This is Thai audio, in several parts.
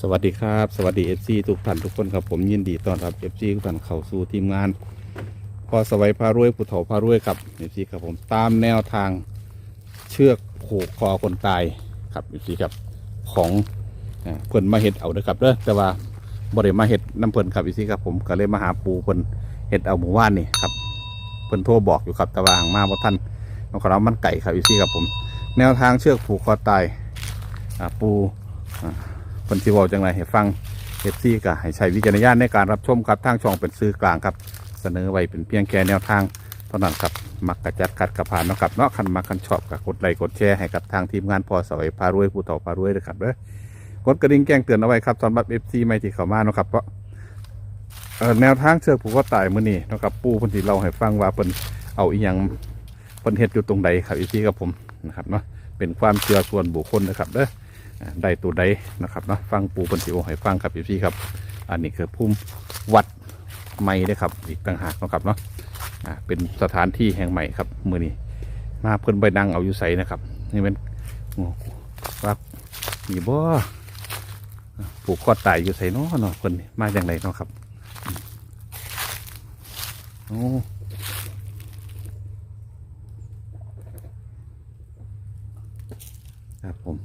สวัสดีครับ สวัสดี FC ทุกท่านทุกคนครับผมยินดีต้อนรับ FC ทุกท่านเข้าสู่ทีมงานพอสวัยพารวยผู้เฒ่าพารวยครับ FC ครับผมตามแนวทางเชือกผูกคอคนตายครับ FC ครับของเอ่อเพิ่นมาเห็ดเอาเด้อครับเด้อแต่ว่าบ่ได้มาเห็ดน้ำเพิ่นครับ FC ครับผมก็เลยมาหาปูเพิ่นเห็ดเอาหมู่บ้านนี่ครับเพิ่นโทรบอกอยู่ครับแต่ว่าหางมาบ่ทันน้องขอรับมันไก่ครับ FC ครับผม แนวทางเชือกผูกคอตายอ่าปู คนที่บอกจังไรให้ฟังเอฟซีก็ให้ใช้วิจารณญาณในการรับชมครับทางช่องเป็นซื้อกลางครับ เสนอไว้เป็นเพียงแค่แนวทางเท่านั้นครับมักกระจัดกัดกระพานเนาะครับเนาะคันมักคันชอบกับกดไลค์กดแชร์ให้กับทางทีมงานพอสวัยพารวยผู้ต่อพารวยด้วยครับเด้อกดกระดิ่งแจ้งเตือนเอาไว้ครับสำหรับเอฟซีใหม่ที่เข้ามาเนาะครับเพราะเอ่อแนวทางเชือกผูกก็ตายมือนี้เนะครับปูพิ่นสิเล่าให้ฟังว่าเพิ่นเอาอีหยังเพิ่นเฮ็ดอยู่ตรงใดครับอีซีกับผมนะครับเนาะเป็นความเชื่อส่วนบุคคลนะครับเด้อ ได้ตัวใดนะครับเนาะฟังปูปันสิโอให้ฟังครับพี่ครับ อันนี้คือภูมิวัดใหม่ได้อครับอีกต่างหากนะครับเนาะเป็นสถานที่แห่งใหม่ครับมือนี้มาเพิ่นไปนั่งเอาอยู่ใสนะครับนี่เป็นโอ้ว่ามีบ่ผูกคอตายอยู่ใสเนาะเนาะเพิ่นนี่มาอย่างไรเนาะครับโอ้ครับผม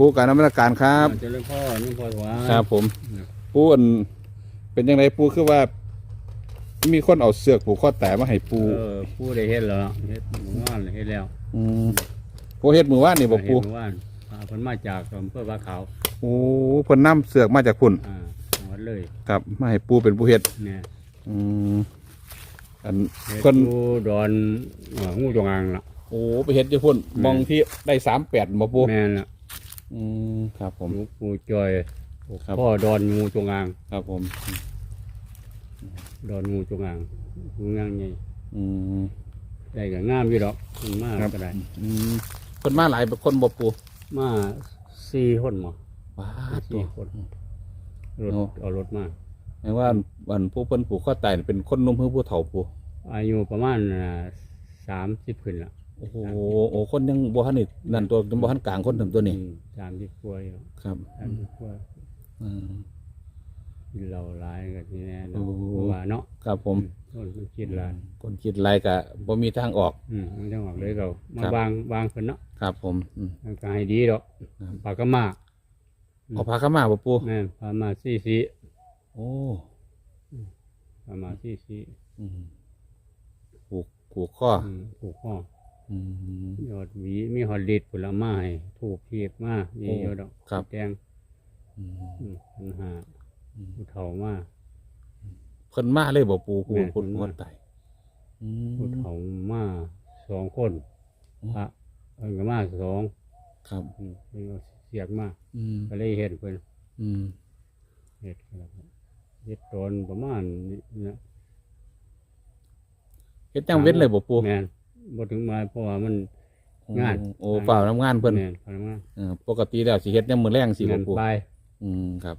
ปูการนมัสการครับ เจริญพ่อนุ่งพ่อหวานครับผมปูอันเป็นยังไงปูคือว่า มีคนเอาเสือกผูกข้อแต่มาให้ปูเออผู้ได้เฮ็ดแล้วเฮ็ดหมู่บ้านเฮ็ดแล้วอืมปูเฮ็ดมือว่านนี่บอกปูเฮ็ดหมู่บ้านพาเพิ่นมาจากอำเภอบ้านขาวโอ้เพิ่นนํเสือกมาจากคุณอ่าจังหวัดเลยครับมาให้ปูเป็นผู้เฮ็ดเนี่ยอืมอันเฮ็ดเพิ่นผู้ดอนเอ่องูจงอางล่ะ โอ้ไปเฮ็ดอยู่พุ่นแม่นมองที่ได้สามแปดบ่ปูแม่นล่ะ อืมครับผม หลวงปู่จอยครับ พ่อดอนงูจงอาง ครับผม ดอนงูจงอางงูงางใหญ่อืม ได้ก็งามอยู่ดอกมันมากครับ ก็ได้ อืมเพิ่นมาหลายคนบ่ปูมาสี่คนหมอว้าตัสี่วคนรถโอ้ เอารถมาแปลว่าวันผู้เพิ่นผูกข้อตายนี่เป็นคนหนุ่มเพื่อผู้เฒ่าปูอายุประมาณสามสิบขึ้นละ โอ้โหโอ้คนยังบ่ทันนี่นั่นตัวยังบ่ทันกลางคนถึงตัวนี้สามสิบกว่าอยู่ครับสามสิบกว่าอืมกินเหล้าหลายกันนี่แน่โอ้เพราะว่าเนาะครับผมคนมันคิดหลายคนคิดไรกะบ่มีทางออก อืมมันจะออกเลยเรามาครับ วางวางคนเนาะครับผมอืม มันก็ให้ดีดอกครับ ปากก็มาเอาพาเข้ามาบ่ปูแม่นพามาซี่ซีโอ้พามาซี่ซีอืมผูกผูกข้ออืมผูกข้ออืม ยอดหวีมีหอดลิดผลไม้ถูกเพียบมามีโอ้เยอะดอกครับ แดงอืมอืมปัญหาอืมผู้เฒ่ามาเพิ่นมาเลยบ่ปูผู้แม่นคนเพิ่นคมานตายอืผู้มเฒ่ามาสองคนอืมพระเอินก็มาสองครับ อืมเพิ่นก็เสียกมาอืมก็เลยเห็นเพิ่นอืมเห็ดครับเห็ดตอนประมาณนี้นะเฮ็ดจังเว้นเลยบ่ปูแมน บ่ถึงมาเพราะว่ามัน งาน โอ้เปล่าทำงานเพิ่นแมนพนักงานเออปกติแล้วสิเฮ็ดยามมื้อแรงสิบ่งานปูไปอืมครับ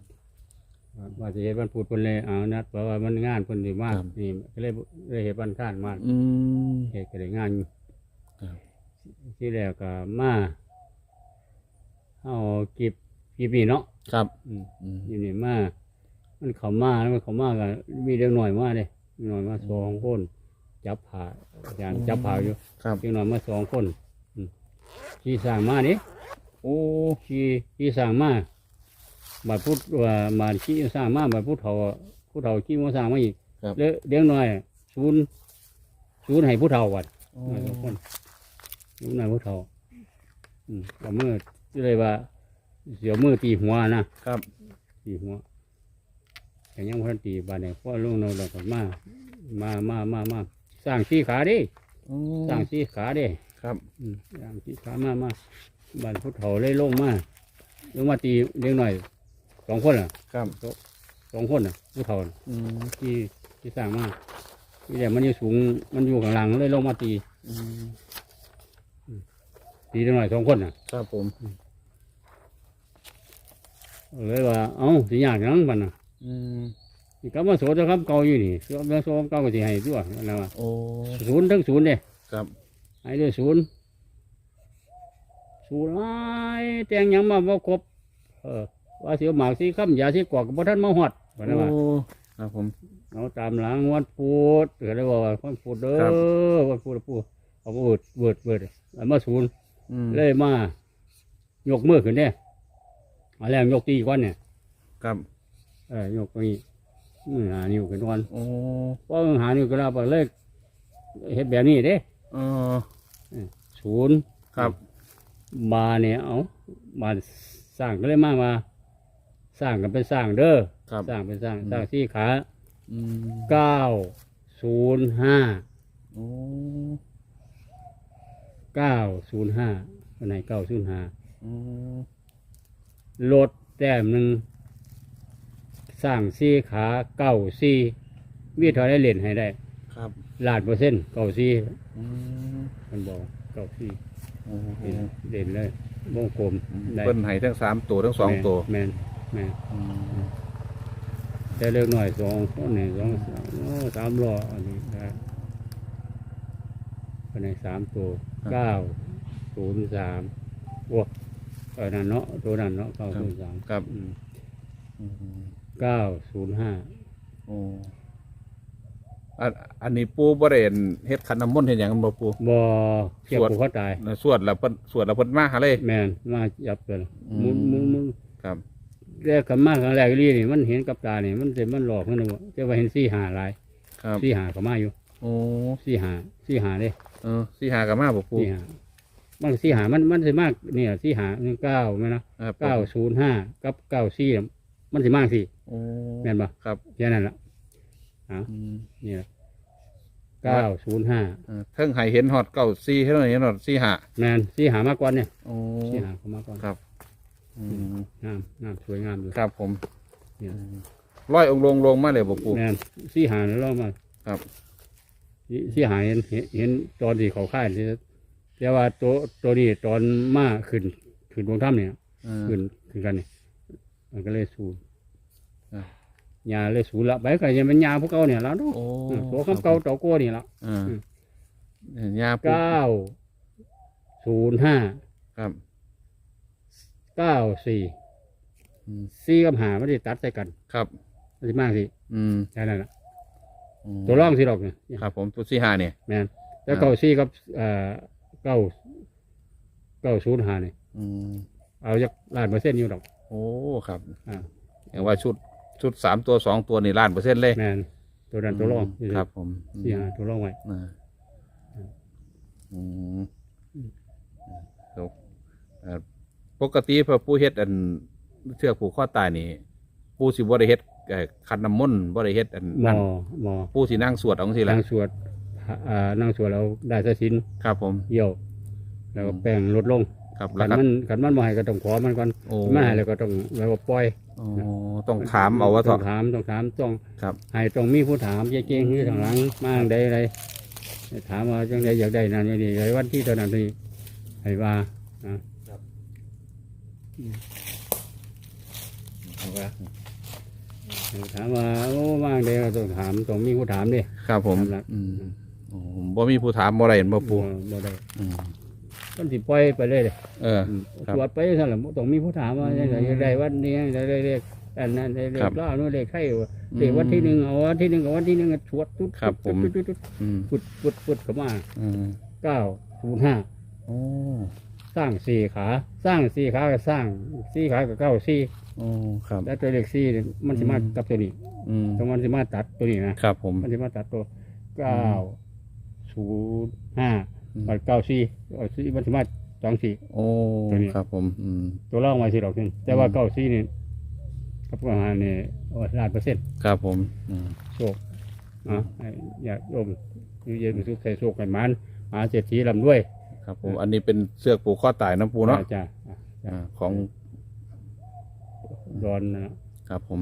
ว่าจะเฮ็ดวันพูดเพิ่นเลยเอานัดเพราะว่ามันงานเพิ่นสิมาครับ นี่ก็เลยเลยเฮ็ดวันข้านมาอืม เฮ็ดก็ได้งานอยู่ครับ ที่แล้วก็มาเอากิบกิบนี่เนาะครับอืม อืม อยู่นี่มา มันเข้ามาแล้วมันเข้ามาก็มีเด็กหน่อยมาเด้เด็กหน่อยมาสองคน จับผ่าอาจารย์จับผ่าอยู่ครับเด็กหน่อยมาสองคนอืมขี่สร้างมานี่โอ้ขี่ขี่สร้างมาบาดพุทธว่าบาดขี่สร้างมาบาดพุทธเฒ่าผู้เฒ่าขี่มาสร้างมาอีกครับ แล้วเด็กหน่อยศูนย์ศูนย์ให้ผู้เฒ่าวัดโอ้มาสองคนศูนย์ให้ผู้เฒ่าอืมเอามือเลยว่า เสียวมือตีหัวนะครับ ตีหัว แต่ยังพันตีบาดเนี่ยพ่อลุงเราเราก็มามามามามาส ร้างสี่ขาดิอืมสร้างสี่ขาดิครับ อืมสร้างสี่ขามามาบานพุทธเถาเลยลงมาลงมาตีเล็กหน่อยสองคนอะครับ สองคนอะพุทธเถาน่ะอืมที่ที่สร้างมาที่แต่มันอยู่สูงมันอยู่ข้างหลังเลยลงมาตีอืมตีเล็กหน่อยสองคนอะ ครับผม เลยว่าเอ้าสิยากหยังบัดน่ะอืม นี่ก็มาโสดครับเก่าอยู่นี่โสดโสดเก่าก็สิให้ตัวนะว่าโอ้ศูนย์ทั้งศูนย์เด้ครับให้ด้วยศูนย์ศูนย์ไอ้แต่งหยังมาบ่ครบเออว่าเสียวหมากสีข้ามยาสีกวากบ่ท่านมาหอดว่านะว่าโอ้ครับผมเอาตามหลังวันพูดเกิดได้บอกว่าวันพูดเด้ครับอวันพูดพูดเอาพูดเวิร์ดเวิร์ดเอามาศูนย์อืมเลยมายกมือขึ้นเนี่ยเอาแล้วยกตีก้อนเนี่ยครับเออยกไป มือหานิ้วขึ้นวันโอ้เพราะหานิ้วก็แล้วไปเลยเฮ็ดแบบนี้เด้เออศูนย์ครับบาเนี่ยเอาบาสร้างก็เลยมามาสร้างกันเป็นสร้างเด้อครับสร้างเป็นสร้างอืมสร้างสี่ขาอืมเก้าศูนย์ห้าโอ้เก้าศูนย์ห้าวันไหนเก้าศูนย์ห้าอืมลดแต้มหนึ่ง สร้างสี่ขาเก้าสี่วิธีได้เล่นให้ได้ครับล้านเปอร์เซ็นต์เก้าสี่อืมมันบอกเก้าสี่โอ้โหเด่นเด่นเลยวงกลมได้เพิ่นให้ทั้งสามตัวทั้งสองตัวแมนแมนอืมแต่เล็กหน่อยสองคนนี่สองสามโอ้สามล้ออันนี้นะอันนี้สามตัวเก้าศูนย์สามโอ้เออนั่นเนาะตัวนั้นเนาะเก้าศูนย์สามครับอืม อืม เก้าศูนย์ห้าโอ้อันอันนี้ปูบ่ได้เห็นเฮ็ดขันน้ำมนต์เห็นอย่างนั้นบ่ปูบ่เกี่ยวสวดกับเขาตาย สวดแล้วเพิ่นสวดแล้วเพิ่นมาหาเลย แมนมาจับตัวน่ะอืม มุนมุนมุนครับ แรกกันมาครั้งแรกนี่นี่มันเห็นกับตานี่มันจะมันหลอกมันนึกว่าจะว่าเห็นสี่หาหลายครับสี่หาก็มาอยู่โอ้สี่หาสี่หาเด้เออสี่หากับมาบ่ปูสี่หามันสี่หามันมันสิมากเนี่ยสี่หาหนึ่งเก้าไหมนะ ครับเก้าศูนย์ห้ากับเก้าสี่น่ะมันสิมากสิ โอ้แม่นบ่ครับแค่นั้นละอืมนี่ละเก้าศูนย์ห้าเออเทิงให้เห็นฮอดเก้าสี่เท่านั้นเห็นฮอดสี่หาแมนสี่หามากกว่าเนี่ยโอ้สี่หาเขามากกว่าครับอืมงามงามสวยงามอยู่ครับผมเนี่ยร้อยองค์ลงลงมาเลยบ่ปูแมนสี่หาแล้วเรามาครับ สี่สี่หาเห็นเห็นเห็นตอนที่เขาค่ายที่แต่ว่าตัวตัวนี้ตอนมาขึ้นขึ้นดวงถ้ำเนี่ย เออขึ้นขึ้นกันนี่มันก็เลยสูญอะ ยาเลยสูญละไปก็ยังเป็นยาพวกเก่าเนี่ยแล้วเนาะโอ้อืมตัวคำเก่าตัวโก้นี่ละเออเออยาปูเก้าศูนย์ห้าครับเก้าสี่อืมสี่กับหาไม่ได้ตัดใส่กันครับ มันจะมากสิอืมแค่นั้นละอืมตัวร่องสิหรอกเนี่ยครับผมตัวสี่หาเนี่ย แมนแล้วอ่าเก้าสี่กับเอ่อเก้าเก้าศูนย์หาเนี่ยอืมเอาจากล้านเปอร์เซ็นต์อยู่หรอกโอ้ครับอ่า อย่างว่าชุด ชุดสามตัวสองตัวนี่ล้านเปอร์เซ็นต์เลยแมนตัวนั้นตัวร่องมครับ ผมสี่หาตัวร่องไว้อ่าอืมครับเอ่อปกติพอผู้เฮ็ดอันเชือกผูกข้อตายนี่ผู้สิบ่ได้เฮ็ดเอ่อคันน้ำมนต์บ่ได้เฮ็ดอันหมนั้อนหมอผู้สินั่งสวดเอาจังซี่ล่ะนางสวดอ่านางสวดเราได้สะสินครับผมเยี่ยวแล้วก็แป้งลดลง ครับขัแล้วนก็ มันขันมันบ่ให้ก็ต้องขอมันก่อนโอ้มาให้แล้วก็ต้องแล้วก็ปล่อยโอ้ต้องถามเอาว่าต้ต่อองถามต้องถามต้องครับ ให้ต้องมีผู้ถามเก่งๆที่ทางหลังมาจั่งใดอะไรถามว่าจังใดอยากได้นั่นอย่างนี้ไอ้วันที่เท่านั้นที่ให้ว่านะถามว่าโอ้ว่างใดก็ต้องถามต้องมีผู้ถามดิ ครับผมครับ อืมโอ้บ่มีผู้ถามบ่ได้เห็นบ่ปูบ่บ่ได้อืม ต้นสิปล่อยไปเลยเลยเอออืมครับ ตรวจไปสั่นแหละต้องมีผู้ถามว่าอืมอยากได้วันนี้อยากได้เลขอันนั้นได้เลครัขบล่าโน่นเลขไข่เลขวันที่หนึ่งเอาวันที่หนึ่งกับวันที่หนึ่งก็ชวดตุ๊ดครับผม ตุ๊ดตุ๊ดตุ๊ดอืมพุดพุดพุดเข้ามาอืมเก้าศูนย์ห้าโอ้สร้างสี่ขา สร้างสี่ขาก็สร้างสี่ขากับเก้าสี่โอ้ครับ แล้วตัวเลขสี่เนี่ยมันจะมาอืม กับตัวนี้อืมตรงมันจะมาตัดตัวนี้นะ ครับผม มันจะมาตัดตัวเก้าศูนย์ห้าอื มกับเก้าสี่เอาสี่มันจะมาสองสี่ โอ้ ตัวนี้ ครับผม อืม ตัวล่องมาสิหรอกคุณแต่ว่าอืม เก้าซี่นี่กับประมาณนี่ล้านเปอร์เซ็นต์ครับผมอืมโชคอะให้อยากโยมอยู่เย็นสุขใส่โชคให้มันหาเศรษฐีลำด้วยครับผม อันนี้เป็นเสือกผูกข้อตายนะปูเนาะจ้าจ้าอ่าของ ดอนนะ ครับผม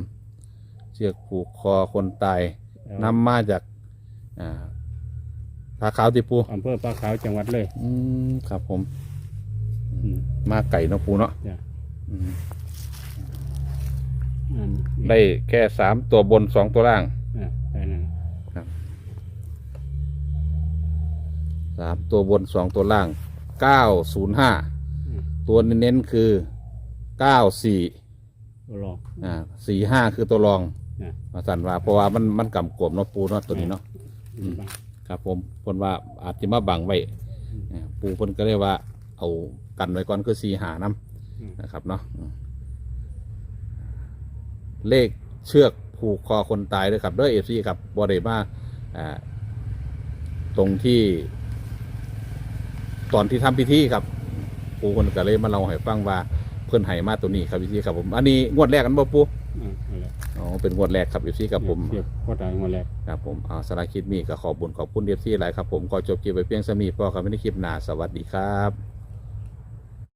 เชือกผูกคอคนตายเอานำมาจากอ่า ผาขาวติปูอำเภอปลาขาวจังหวัดเลย อืมครับผม อืมมาไก่เนาะปูเนาะจ้าอืมอันได้แค่สามตัวบนสองตัวล่างอ่าแค่นั้นสามตัวบนสองตัวล่างเก้าศูนย์ห้าอืมตัวเน้นๆคือเก้าสี่ตัวรอง อ่าสี่ห้าคือตัวรองนะ มาสั่นว่าเพราะว่ามันมันกำกวมเนาะปูเนาะตัวนี้เนาะ อืม ครับผมเพิ่นว่าอาจจะมาบังไว้อืมอ่าปูเพิ่นก็เลยว่า เอากันไว้ก่อนคือสี่หานํอืม นะครับเนาะอืมเลขเชือกผูกคอคนตายด้วยครับด้วยเอฟซีครับบอดมาอ่าตรงที่ ตอนที่ทำพิธีครับปูคนก็เลยมาเล่าให้ฟังว่าเพื่อนไห้มาตัวนี้ครับพี่ซีครับผมอันนี้งวดแรกกันบ่ปู เป็นงวดแรกครับพี่ซีครับผมเสียบพ่อตายมาแล้วครับผมอ่าสารบคลิดมีก็ขอบุญขอบคุณเอฟซีหลายครับผมก็จบคลิปไปเพียงสมีพอครับไม่ได้คลิปหน้าสวัสดีครับ